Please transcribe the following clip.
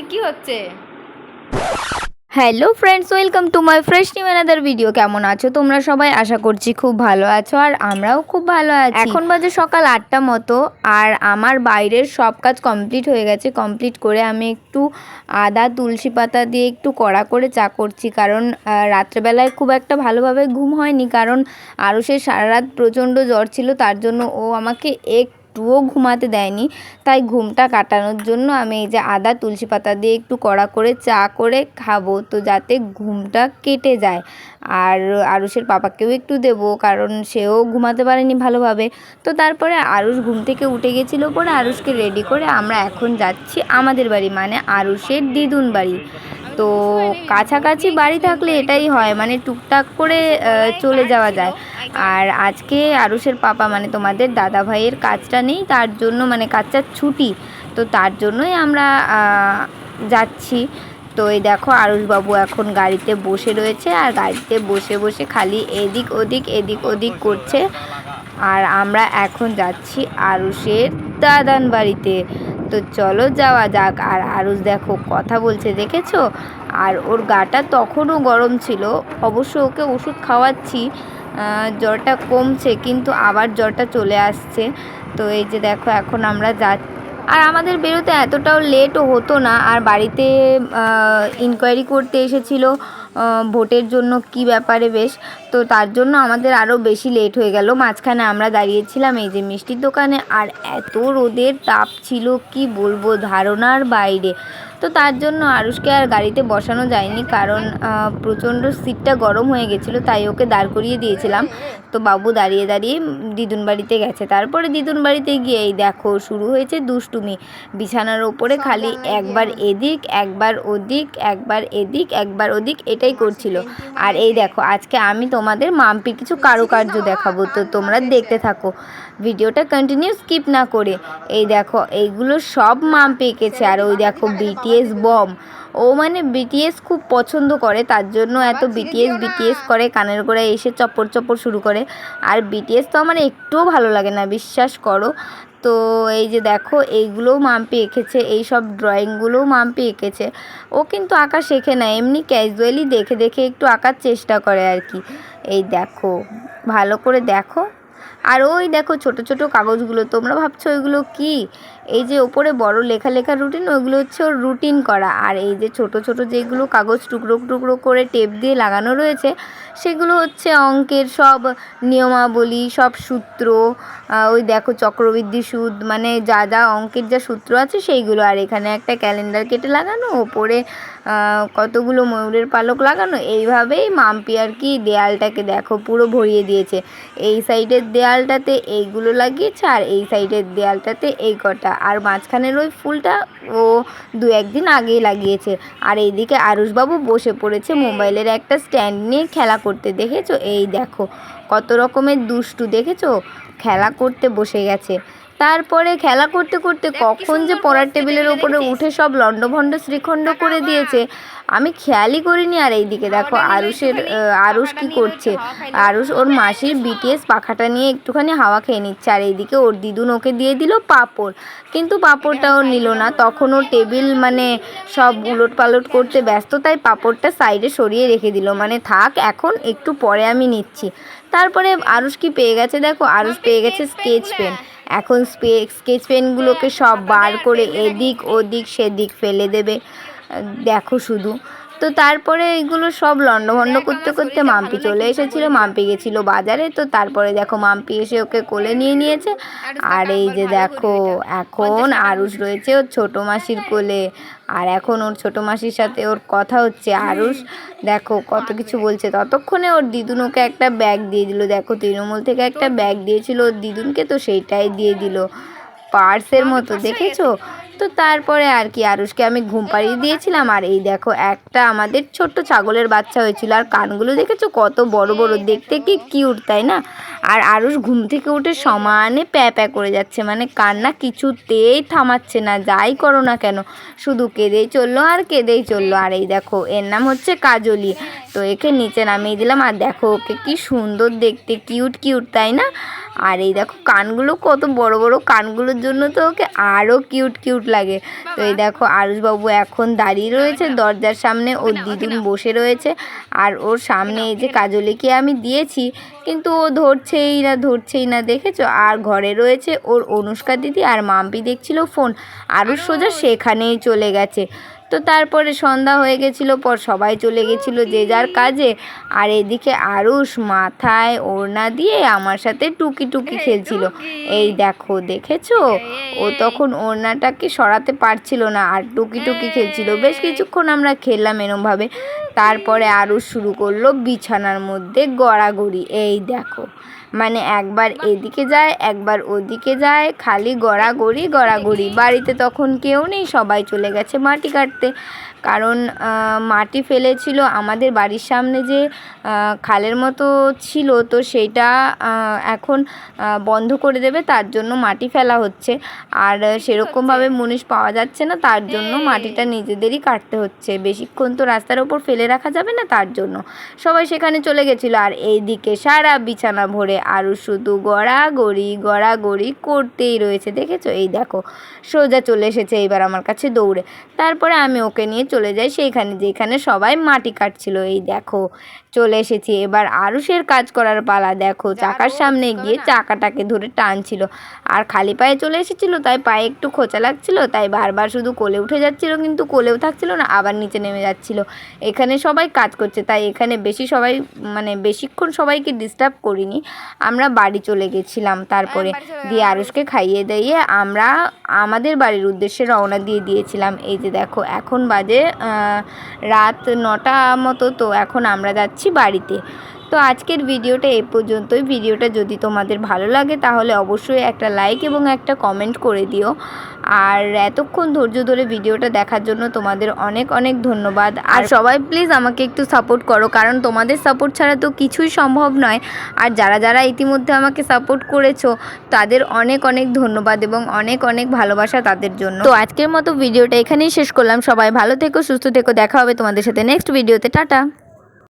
এটি কি হচ্ছে? Hello friends welcome to my fresh new another video কেমন আছো তোমরা সবাই? আশা করছি খুব ভালো আছো আর আমরাও খুব ভালো আছি। এখন বাজে সকাল আটটা মতো আর আমার বাইরের সব কাজ কমপ্লিট হয়ে গেছে। কমপ্লিট করে আমি একটু আদা, তুলসী পাতা দিয়ে একটু কড়া করে চা করছি। কারণ রাত্রেবেলায় খুব একটা ভালোভাবে ঘুম হয়নি। কারণ আরুষের সারা রাত প্রচণ্ড জ্বর ছিল। তার জন্য ও আমাকে একটুও ঘুমাতে দেয়নি। তাই ঘুমটা কাটানোর জন্য আমি এই যে আদা, তুলসী পাতা দিয়ে একটু কড়া করে চা করে খাব, তো যাতে ঘুমটা কেটে যায়। আর আরুষের পাপাকেও একটু দেবো, কারণ সেও ঘুমাতে পারেনি ভালোভাবে। তো তারপরে আরুষ ঘুম থেকে উঠে গেছিল পরে আরুষকে রেডি করে আমরা এখন যাচ্ছি আমাদের বাড়ি মানে আরুষের দিদুন বাড়ি। তো কাছাকাছি বাড়ি থাকলে এটাই হয় মানে টুকটাক করে চলে যাওয়া যায়। আর আজকে আরুষের পাপা মানে তোমাদের দাদা ভাইয়ের কাজটা নেই, তার জন্য মানে কাজটা ছুটি। তো তার জন্যই আমরা যাচ্ছি। তো এই দেখো, আরুষবাবু এখন গাড়িতে বসে রয়েছে, আর গাড়িতে বসে বসে খালি এদিক ওদিক এদিক ওদিক করছে। আর আমরা এখন যাচ্ছি আরুষের দাদান বাড়িতে। তো চলো যাওয়া যাক। আর আরুষ দেখো, কথা বলছে, দেখেছ? আর ওর গাটা তখনও গরম ছিল। অবশ্য ওকে ওষুধ খাওয়াচ্ছি জ্বরটা কমছে, কিন্তু আবার জ্বরটা চলে আসছে। তো এই যে দেখো, এখন আমরা যা আর আমাদের বেরোতে এতটাও লেটও হতো না। আর বাড়িতে ইনকোয়ারি করতে এসেছিল। ভোটের জন্য কি ব্যাপারে বেশ? তো তার জন্য আমাদের আরও বেশি লেট হয়ে গেল। মাঝখানে আমরা দাঁড়িয়েছিলাম এই যে মিষ্টির দোকানে, আর এত রোদের তাপ ছিল, কি বলব? ধারণার বাইরে। তো তার জন্য আরুষকে আর গাড়িতে বসানো যায়নি কারণ প্রচণ্ড সিটটা গরম হয়ে গেছিল, তাই ওকে দাঁড় করিয়ে দিয়েছিলাম। তো বাবু দাঁড়িয়ে দাঁড়িয়ে দিদুন বাড়িতে গেছে। তারপরে দিদুন বাড়িতে গিয়ে এই দেখো, শুরু হয়েছে দুষ্টুমি। বিছানার ওপরে খালি একবার এদিক, একবার ওদিক, একবার এদিক, একবার ওদিক, এটাই করছিল। আর এই দেখো, আজকে আমি তোমাদের মাম্পির কিছু কারুকার্য দেখাবো, তো তোমরা দেখতে থাকো। ভিডিওটা কন্টিনিউ স্কিপ না করে, এই দেখো, এইগুলো সব মাম্পি এঁকেছে। আর ওই দেখো বিটিএস বম ও মানে বিটিএস খুব পছন্দ করে তার জন্য এত বিটিএস বিটিএস করে কানের গোড়ায় এসে চপ্পর চপ্পর শুরু করে। আর বিটিএস তো আমার একটুও ভালো লাগে না বিশ্বাস করো। তো এই যে দেখো এইগুলোও মাম্পি এঁকেছে এই সব ড্রয়িংগুলোও মাম্পি এঁকেছে। ও কিন্তু আঁকা শেখে না এমনি ক্যাজুয়ালি দেখে দেখে একটু আঁকার চেষ্টা করে আর কি। এই দেখো ভালো করে দেখো। আর ওই দেখো ছোট ছোট কাগজগুলো তোমরা ভাবছ ওইগুলো কি? এই যে ওপরে বড় লেখা লেখা রুটিন ওইগুলো হচ্ছে ওর রুটিন করা। আর এই যে ছোট ছোট যেগুলো কাগজ টুকরো টুকরো করে টেপ দিয়ে লাগানো রয়েছে, সেগুলো হচ্ছে অঙ্কের সব নিয়মাবলী, সব সূত্র ওই দেখো চক্রবৃদ্ধি সুদ মানে যা যা অঙ্কের যা সূত্র আছে সেইগুলো। আর এখানে একটা ক্যালেন্ডার কেটে লাগানো, ওপরে কতগুলো ময়ূরের পালক লাগানো, এইভাবেই মাম্পি আর কি দেয়ালটাকে দেখো পুরো ভরিয়ে দিয়েছে। এই সাইডের দেয়ালটাতে এইগুলো লাগিয়েছে, আর এই সাইডের দেয়ালটাতে এই কটা। আর মাঝখানের ওই ফুলটা ও দু একদিন আগেই লাগিয়েছে। আর এইদিকে আরুষবাবু বসে পড়েছে মোবাইলের একটা স্ট্যান্ড নিয়ে খেলা করতে, দেখেছ? এই দেখো, কত রকমের দুষ্টু, দেখেছ? খেলা করতে বসে গেছে। তারপরে খেলা করতে করতে কখন যে পড়ার টেবিলের ওপরে উঠে সব লণ্ডভণ্ড শ্রীখণ্ড করে দিয়েছে। আমি খেয়ালই করিনি আর এইদিকে দেখো আরুষের আরুষ কি করছে? আরুষ ওর মাসির বিটিএস পাখাটা নিয়ে একটুখানি হাওয়া খেয়ে নিচ্ছে আর এইদিকে ওর দিদুন ওকে দিয়ে দিল পাঁপড়। কিন্তু পাঁপড়টা ও নিল না। তখন ও টেবিল মানে সব উলট পালট করতে ব্যস্ত তাই পাঁপড়টা সাইডে সরিয়ে রেখে দিল। মানে থাক এখন একটু পরে আমি নিচ্ছি। তারপরে আরুষ কি পেয়ে গেছে? দেখো আরুষ পেয়ে গেছে স্কেচ পেন। এখন স্কেচ পেনগুলোকে সব বার করে এদিক ওদিক সেদিক ফেলে দেবে। দেখো শুধু। তো তারপরে এগুলো সব লণ্ডভণ্ড করতে করতে মাম্পি চলে এসেছিল মাম্পি গেছিল বাজারে তো তারপরে দেখো মাম্পি এসে ওকে কোলে নিয়ে নিয়েছে। আর এই যে দেখো এখন আরুষ রয়েছে ওর ছোটো মাসির কোলে। আর এখন ওর ছোটো মাসির সাথে ওর কথা হচ্ছে। আরুষ দেখো কত কিছু বলছে। ততক্ষণে ওর দিদুন ওকে একটা ব্যাগ দিয়ে দিল। দেখো তৃণমূল থেকে একটা ব্যাগ দিয়েছিল ওর দিদুনকে তো সেইটাই দিয়ে দিল। পার্সের মতো দেখেছ? তো তারপরে আর কি, আরুষকে আমি ঘুম পাড়িয়ে দিয়েছিলাম। আর এই দেখো, একটা আমাদের ছোট্ট ছাগলের বাচ্চা হয়েছিল। আর কানগুলো দেখেছ কত বড় বড়, দেখতে কি কিউট তাই না? আর আরুষ ঘুম থেকে উঠে সমানে প্যা প্যা করে যাচ্ছে। মানে কান্না কিছুতেই থামাচ্ছে না, যাই করো না কেন। শুধু কেঁদেই চলল আর কেঁদেই চলল। আর এই দেখো, এর নাম হচ্ছে কাজলি। তো একে নিচে নামিয়ে দিলাম। আর দেখো, ওকে কি সুন্দর দেখতে কিউট কিউট তাই না? আর এই দেখো কানগুলো কত বড় বড় কানগুলোর জন্য তো ওকে আরও কিউট কিউট লাগে। তো এই দেখো আরুষবাবু এখন দাঁড়িয়ে রয়েছে দরজার সামনে ওর দিদুন বসে রয়েছে আর ওর সামনে এই যে কাজলিকে আমি দিয়েছি কিন্তু ও ধরছেই না ধরছেই না দেখেছ? আর ঘরে রয়েছে ওর অনুষ্কা দিদি আর মাম্পি দেখছিল ফোন আরও সোজা সেখানেই চলে গেছে। তো তারপরে সন্ধ্যা হয়ে গেছিল পর সবাই চলে গেছিল যে যার কাজে। আর এদিকে আরুষ মাথায় ওড়না দিয়ে আমার সাথে টুকি টুকি খেলছিল। এই দেখো দেখেছ? ও তখন ওড়নাটাকে সরাতে পারছিল না আর টুকি টুকি খেলছিল। বেশ কিছুক্ষণ আমরা খেললাম এরমভাবে। তারপরে আরুষ শুরু করল বিছানার মধ্যে গড়াগড়ি। এই দেখো মানে একবার এদিকে যায় একবার ওদিকে যায় খালি গড়াগড়ি গড়াগড়ি। বাড়িতে তখন কেউ নেই সবাই চলে গেছে মাটি কাটতে। কারণ মাটি ফেলেছিল আমাদের বাড়ির সামনে যে খালের মতো ছিল তো সেটা এখন বন্ধ করে দেবে তার জন্য মাটি ফেলা হচ্ছে। আর সেরকমভাবে মুনিশ পাওয়া যাচ্ছে না তার জন্য মাটিটা নিজেদেরই কাটতে হচ্ছে। বেশিক্ষণ তো রাস্তার ওপর ফেলে রাখা যাবে না তার জন্য। সবাই সেখানে চলে গেছিল আর এইদিকে সারা বিছানা ভরে আরও শুধু গড়াগড়ি গড়াগড়ি করতেই রয়েছে, দেখেছ? এই দেখো, সোজা চলে এসেছে এইবার আমার কাছে দৌড়ে। তারপরে আমি ওকে নিয়ে চলে যাই সেইখানে, যেখানে সবাই মাটি কাটছিল। এই দেখো চলে এসেছি। এবার আরুষের কাজ করার পালা। দেখো চাকার সামনে গিয়ে চাকাটাকে ধরে টানছিল। আর খালি পায়ে চলে এসেছিল তাই পায়ে একটু খোঁচা লাগছিল তাই বারবার শুধু কোলে উঠে যাচ্ছিল কিন্তু কোলেও থাকছিল না আবার নিচে নেমে যাচ্ছিল। এখানে সবাই কাজ করছে তাই এখানে বেশি সবাই মানে বেশিক্ষণ সবাইকে ডিস্টার্ব করিনি। আমরা বাড়ি চলে গেছিলাম তারপরে। দিয়ে আরুষকে খাইয়ে দিয়ে আমরা আমাদের বাড়ির উদ্দেশ্যে রওনা দিয়ে দিয়েছিলাম। এই যে দেখো এখন বাজে রাত নটা মতো তো এখন আমরা যাচ্ছি বাড়িতে। তো আজকের ভিডিওটা এ পর্যন্তই। ভিডিওটা যদি তোমাদের ভালো লাগে তাহলে অবশ্যই একটা লাইক এবং একটা কমেন্ট করে দিও। আর এতক্ষণ ধৈর্য ধরে ভিডিওটা দেখার জন্য তোমাদের অনেক অনেক ধন্যবাদ। আর সবাই প্লিজ আমাকে একটু সাপোর্ট করো কারণ তোমাদের সাপোর্ট ছাড়া তো কিছুই সম্ভব নয়। আর যারা যারা ইতিমধ্যে আমাকে সাপোর্ট করেছ তাদের অনেক অনেক ধন্যবাদ এবং অনেক অনেক ভালোবাসা তাদের জন্য। তো আজকের মতো ভিডিওটা এখানেই শেষ করলাম। সবাই ভালো থেকো সুস্থ থেকো। দেখা হবে তোমাদের সাথে নেক্সট ভিডিওতে টাটা।